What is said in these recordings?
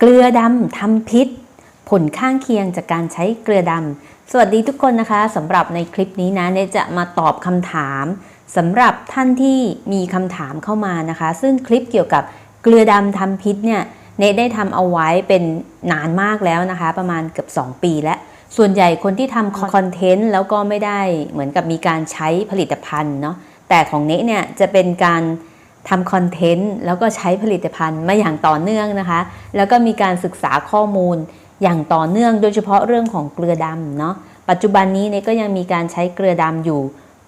เกลือดำทำพิษ ผลข้างเคียงจากการใช้เกลือดำสวัสดีทุกคนนะคะสำหรับในคลิปนี้นะเนจะมาตอบคำถามสำหรับท่านที่มีคำถามเข้ามานะคะ ซึ่งคลิปเกี่ยวกับเกลือดำทำพิษเนี่ยเนได้ทำเอาไว้เป็นนานมากแล้วนะคะ ประมาณเกือบ 2 ปีแล้ว ส่วนใหญ่คนที่ทำคอนเทนต์แล้วก็ไม่ได้เหมือนกับมีการใช้ผลิตภัณฑ์เนาะแต่ของเนเนี่ยจะเป็นการ ทำคอนเทนต์แล้วก็ใช้ผลิตภัณฑ์มาอย่างต่อเนื่องนะคะ แล้วก็มีการศึกษาข้อมูลอย่างต่อเนื่องโดยเฉพาะเรื่องของเกลือดำเนาะปัจจุบันนี้เนี่ยก็ยังมีการใช้เกลือดำอยู่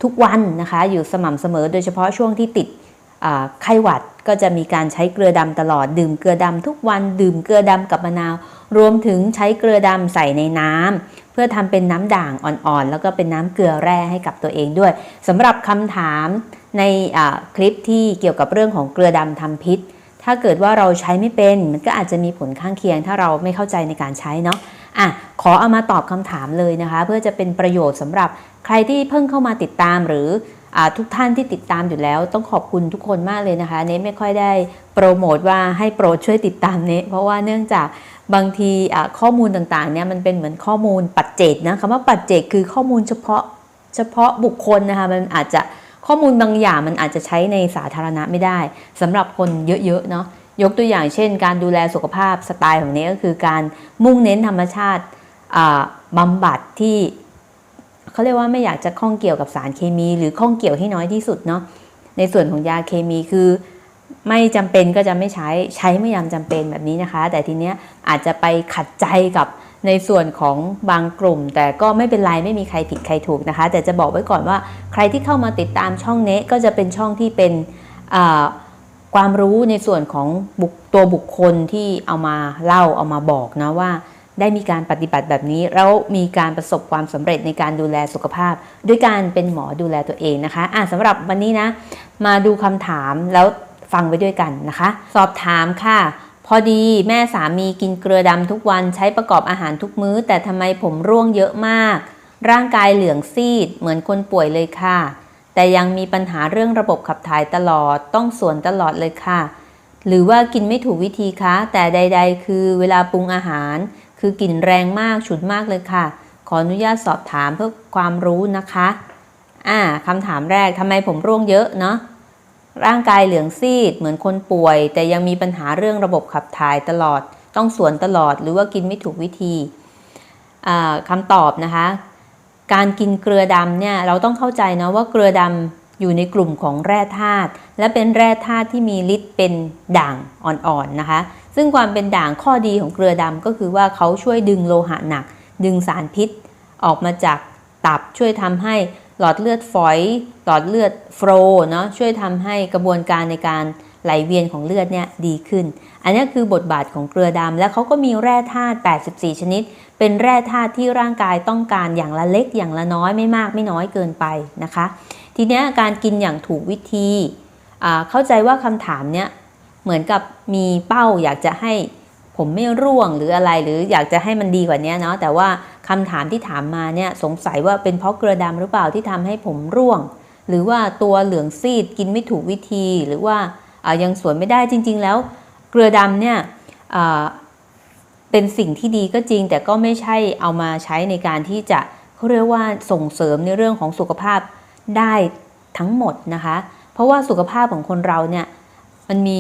ทุกวันนะคะ อยู่สม่ำเสมอโดยเฉพาะช่วงที่ติด ไข้หวัดก็จะมีการใช้เกลือดำตลอดดื่มเกลือดำทุกวันดื่มเกลือดำกับมะนาว รวมถึงใช้เกลือดำใส่ในน้ำเพื่อทำเป็นน้ำด่างอ่อนๆ แล้วก็เป็นน้ำเกลือแร่ให้กับตัวเองด้วยสำหรับคำถามในคลิปที่เกี่ยวกับเรื่องของเกลือดำทำพิษ ถ้าเกิดว่าเราใช้ไม่เป็นมันก็อาจจะมีผลข้างเคียง ถ้าเราไม่เข้าใจในการใช้เนาะอะขอเอามาตอบคำถามเลยนะคะ เพื่อจะเป็นประโยชน์สำหรับใครที่เพิ่งเข้ามาติดตามหรือ ทุกท่านที่ติดตามอยู่แล้ว ต้องขอบคุณทุกคนมากเลยนะคะ เนทไม่ค่อยได้โปรโมทว่าให้โปรดช่วยติดตามเนทเพราะว่าเนื่องจากบางทีข้อมูลต่างๆเนี่ยมันเป็นเหมือนข้อมูลปัจเจกนะคำว่าปัจเจกคือข้อมูลเฉพาะเฉพาะบุคคลนะคะมันอาจจะข้อมูลบางอย่างมันอาจจะใช้ในสาธารณะไม่ได้สำหรับคนเยอะๆเนาะยกตัวอย่างเช่น การดูแลสุขภาพสไตล์ของเนี้ก็คือการมุ่งเน้นธรรมชาติบำบัดที่ เขาเรียกว่าไม่อยากจะข้องเกี่ยวกับสารเคมี หรือข้องเกี่ยวให้น้อยที่สุดเนาะในส่วนของยาเคมีคือ ไม่จำเป็นก็จะไม่ใช้ใช้เมื่อยามจำเป็นแบบนี้นะคะ แต่ทีเนี้ยอาจจะไปขัดใจกับในส่วนของบางกลุ่ม แต่ก็ไม่เป็นไรไม่มีใครผิดใครถูกนะคะ แต่จะบอกไว้ก่อนว่าใครที่เข้ามาติดตามช่องเนี้ก็จะเป็นช่องที่เป็นความรู้ในส่วนของตัวบุคคลที่เอามาเล่าเอามาบอกนะว่า ได้มีการปฏิบัติแบบนี้ แล้วมีการประสบความสำเร็จในการดูแลสุขภาพ ด้วยการเป็นหมอดูแลตัวเองนะคะอะสำหรับวันนี้นะ มาดูคำถามแล้วฟังไว้ด้วยกันนะคะ สอบถามค่ะ พอดีแม่สามีกินเกลือดำทุกวันใช้ประกอบอาหารทุกมื้อ แต่ทำไมผมร่วงเยอะมาก ร่างกายเหลืองซีด เหมือนคนป่วยเลยค่ะ แต่ยังมีปัญหาเรื่องระบบขับถ่ายตลอดต้องสวนตลอดเลยค่ะ หรือว่ากินไม่ถูกวิธีคะ แต่ใด ๆ คือเวลาปรุงอาหาร คือกลิ่นแรงมากฉุนมากเลยค่ะ ขออนุญาตสอบถามเพื่อความรู้นะคะ อ่าคำถามแรกทำไมผมร่วงเยอะเนาะร่างกายเหลืองซีดเหมือนคนป่วย แต่ยังมีปัญหาเรื่องระบบขับถ่ายตลอด ต้องสวนตลอดหรือว่ากินไม่ถูกวิธีคำตอบนะคะ การกินเกลือดำเนี่ยเราต้องเข้าใจนะว่าเกลือดำอยู่ในกลุ่มของแร่ธาตุและเป็นแร่ธาตุที่มีฤทธิ์เป็นด่างอ่อนๆนะคะ ซึ่งความเป็นด่างข้อดีของเกลือดำก็คือว่าเขาช่วยดึงโลหะหนัก ดึงสารพิษ ออกมาจากตับช่วยทำให้หลอดเลือดฝอย หลอดเลือดโฟลเนาะช่วยทำให้กระบวนการในการไหลเวียนของเลือดเนี่ยดีขึ้น อันนี้คือบทบาทของเกลือดำและเขาก็มีแร่ธาตุ 84 ชนิด เป็นแร่ธาตุที่ร่างกายต้องการอย่างละเล็กอย่างละน้อยไม่มากไม่น้อยเกินไปนะคะ ทีนี้การกินอย่างถูกวิธี เข้าใจว่าคำถามเนี้ย เหมือนกับมีเป้าอยากจะให้ผมไม่ร่วงหรืออะไรหรืออยากจะให้มันดีกว่านี้เนาะแต่ว่าคำถามที่ถามมาเนี่ยสงสัยว่าเป็นเพราะเกลือดำหรือเปล่าที่ทำให้ผมร่วง หรือว่าตัวเหลืองซีดกินไม่ถูกวิธีหรือว่ายังสวนไม่ได้จริง ๆ แล้ว เกลือดำเนี่ยเป็นสิ่งที่ดีก็จริง แต่ก็ไม่ใช่เอามาใช้ในการที่จะเขาเรียกว่าส่งเสริมในเรื่องของสุขภาพได้ทั้งหมดนะคะ เพราะว่าสุขภาพของคนเราเนี่ยมันมี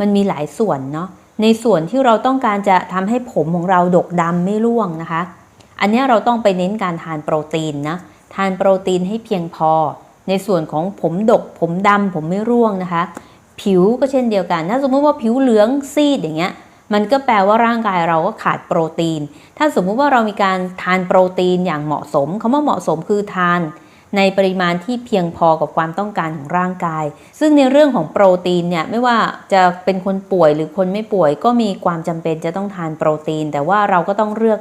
มันมีหลายส่วนเนาะในส่วนที่เราต้องการจะทำให้ผมของเราดกดำไม่ร่วงนะคะ อันนี้เราต้องไปเน้นการทานโปรตีนนะทานโปรตีนให้เพียงพอ ในส่วนของผมดก ผมดำผมไม่ร่วงนะคะ ผิวก็เช่นเดียวกัน ถ้าสมมติว่าผิวเหลืองซีดอย่างเงี้ยมันก็แปลว่าร่างกายเราก็ขาดโปรตีน ถ้าสมมุติว่าเรามีการทานโปรตีนอย่างเหมาะสมคำว่าเหมาะสมคือทาน ในปริมาณที่เพียงพอกับความต้องการของร่างกาย ซึ่งในเรื่องของโปรตีนเนี่ยไม่ว่าจะเป็นคนป่วยหรือคนไม่ป่วยก็มีความจำเป็นจะต้องทานโปรตีน แต่ว่าเราก็ต้องเลือก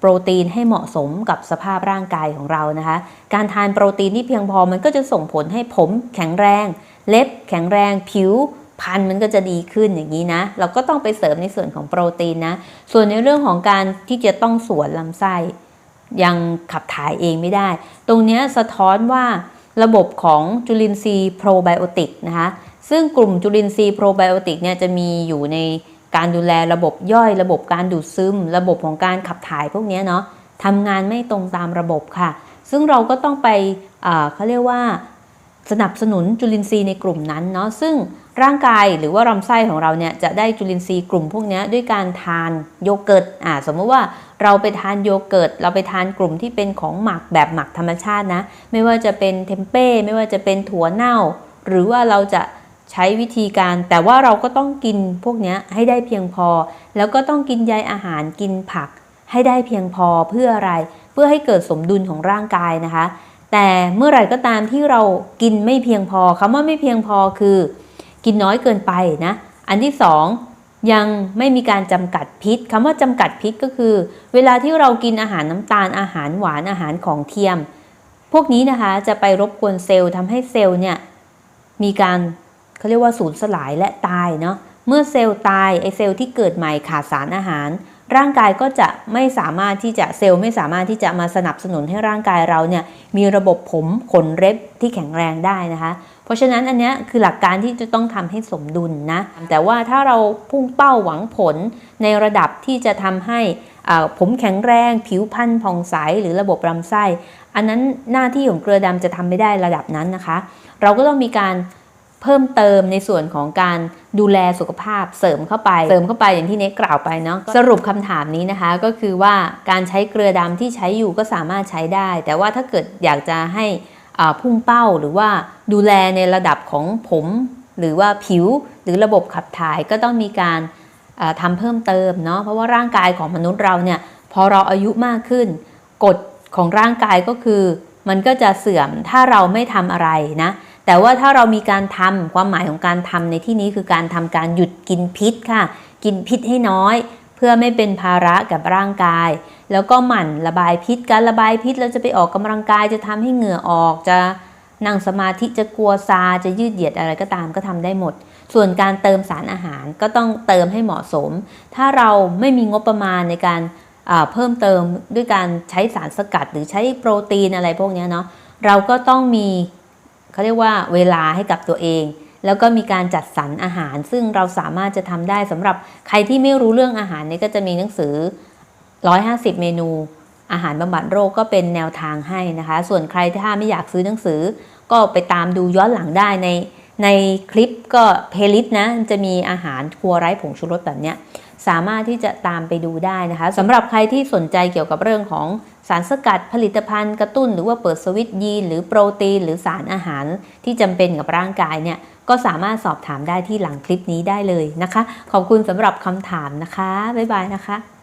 โปรตีนให้เหมาะสมกับสภาพร่างกายของเรานะคะ การทานโปรตีนที่เพียงพอมันก็จะส่งผลให้ผมแข็งแรง เล็บแข็งแรงผิวพันมันก็จะดีขึ้นอย่างนี้นะ เราก็ต้องไปเสริมในส่วนของโปรตีนนะ ส่วนในเรื่องของการที่จะต้องสวนลำไส้ ยังขับถ่ายเองไม่ได้ ตรงนี้สะท้อนว่าระบบของจุลินทรีย์โปรไบโอติกนะคะซึ่งกลุ่มจุลินทรีย์โปรไบโอติกเนี่ยจะมีอยู่ในการดูแลระบบย่อย ระบบการดูดซึม ระบบของการขับถ่ายพวกนี้เนาะทำงานไม่ตรงตามระบบค่ะ ซึ่งเราก็ต้องไปเขาเรียกว่าสนับสนุนจุลินทรีย์ในกลุ่มนั้นเนาะซึ่งร่างกายหรือว่าลำไส้ของเราเนี่ยจะได้จุลินทรีย์กลุ่มพวกนี้ด้วยการทานโยเกิร์ตอ่าสมมติว่า เราไปทานโยเกิร์ตเราไปทานกลุ่มที่เป็นของหมักแบบหมักธรรมชาตินะ ไม่ว่าจะเป็นเทมเป้ไม่ว่าจะเป็นถั่วเน่า หรือว่าเราจะใช้วิธีการ แต่ว่าเราก็ต้องกินพวกนี้ให้ได้เพียงพอ แล้วก็ต้องกินใยอาหารกินผัก ให้ได้เพียงพอเพื่ออะไร เพื่อให้เกิดสมดุลของร่างกายนะคะ แต่เมื่อไหร่ก็ตามที่เรากินไม่เพียงพอคำว่าไม่เพียงพอคือ กินน้อยเกินไปนะ อันที่สอง ยังไม่มีการจำกัดพิษคำว่าจำกัดพิษก็คือ เวลาที่เรากินอาหารน้ำตาลอาหารหวานอาหารของเทียม พวกนี้นะคะจะไปรบกวนเซลล์ทำให้เซลล์เนี่ยมีการเขาเรียกว่าสูญสลายและตายเนาะเมื่อเซลล์ตายไอเซลล์ที่เกิดใหม่ขาดสารอาหาร ร่างกายก็จะไม่สามารถที่จะเซลล์ไม่สามารถที่จะมาสนับสนุนให้ร่างกายเราเนี่ยมีระบบผมขนเล็บที่แข็งแรงได้นะคะ เพราะฉะนั้นอันนี้คือหลักการที่จะต้องทำให้สมดุลนะ แต่ว่าถ้าเราพุ่งเป้าหวังผลในระดับที่จะทำให้อ่าผมแข็งแรง ผิวพรรณผ่องใสหรือระบบลำไส้ อันนั้นหน้าที่ของเกลือดำจะทำไม่ได้ระดับนั้นนะคะ เราก็ต้องมีการเพิ่มเติมในส่วนของการ ดูแลสุขภาพเสริมเข้าไป เสริมเข้าไปอย่างที่เน็กกล่าวไปเนาะสรุปคำถามนี้นะคะ ก็คือว่าการใช้เกลือดำที่ใช้อยู่ก็สามารถใช้ได้ แต่ว่าถ้าเกิดอยากจะให้อ่าพุ่งเป้าหรือว่าดูแลในระดับของผม หรือว่าผิวหรือระบบขับถ่ายก็ต้องมีการอ่าทำเพิ่มเติมเนาะเพราะว่าร่างกายของมนุษย์เราเนี่ยพอเราอายุมากขึ้นกฎของร่างกายก็คือ มันก็จะเสื่อมถ้าเราไม่ทำอะไรนะ แต่ว่าถ้าเรามีการทำความหมายของการทำในที่นี้คือการทำการหยุดกินพิษค่ะ กินพิษให้น้อย เพื่อไม่เป็นภาระกับร่างกาย แล้วก็หมั่นระบายพิษการระบายพิษเราจะไปออกกำลังกายจะทำให้เหงื่อออกจะนั่งสมาธิจะกลัวซาจะยืดเหยียดอะไรก็ตามก็ทำได้หมด ส่วนการเติมสารอาหารก็ต้องเติมให้เหมาะสม ถ้าเราไม่มีงบประมาณในการเพิ่มเติมด้วยการใช้สารสกัดหรือใช้โปรตีนอะไรพวกนี้เนาะเราก็ต้องมี เขาเรียกว่าเวลาให้กับตัวเอง แล้วก็มีการจัดสรรอาหาร ซึ่งเราสามารถจะทำได้สำหรับใครที่ไม่รู้เรื่องอาหารเนี่ยก็จะมีหนังสือ 150 เมนูอาหารบำบัดโรคก็เป็นแนวทางให้นะคะ ส่วนใครถ้าไม่อยากซื้อหนังสือ ก็ไปตามดูย้อนหลังได้ในในคลิปก็เพล y l ิ s t นะจะมีอาหารครัวไร้ผงชูรสแบบเนี้ยสามารถที่จะตามไปดูได้นะคะสำหรับใครที่สนใจเกี่ยวกับเรื่องของ สารสกัดผลิตภัณฑ์กระตุ้น หรือว่าเปิดสวิตช์ยีนหรือโปรตีน หรือสารอาหารที่จำเป็นกับร่างกายเนี่ยก็สามารถสอบถามได้ที่หลังคลิปนี้ได้เลยนะคะ ขอบคุณสำหรับคำถามนะคะ บ๊ายบายนะคะ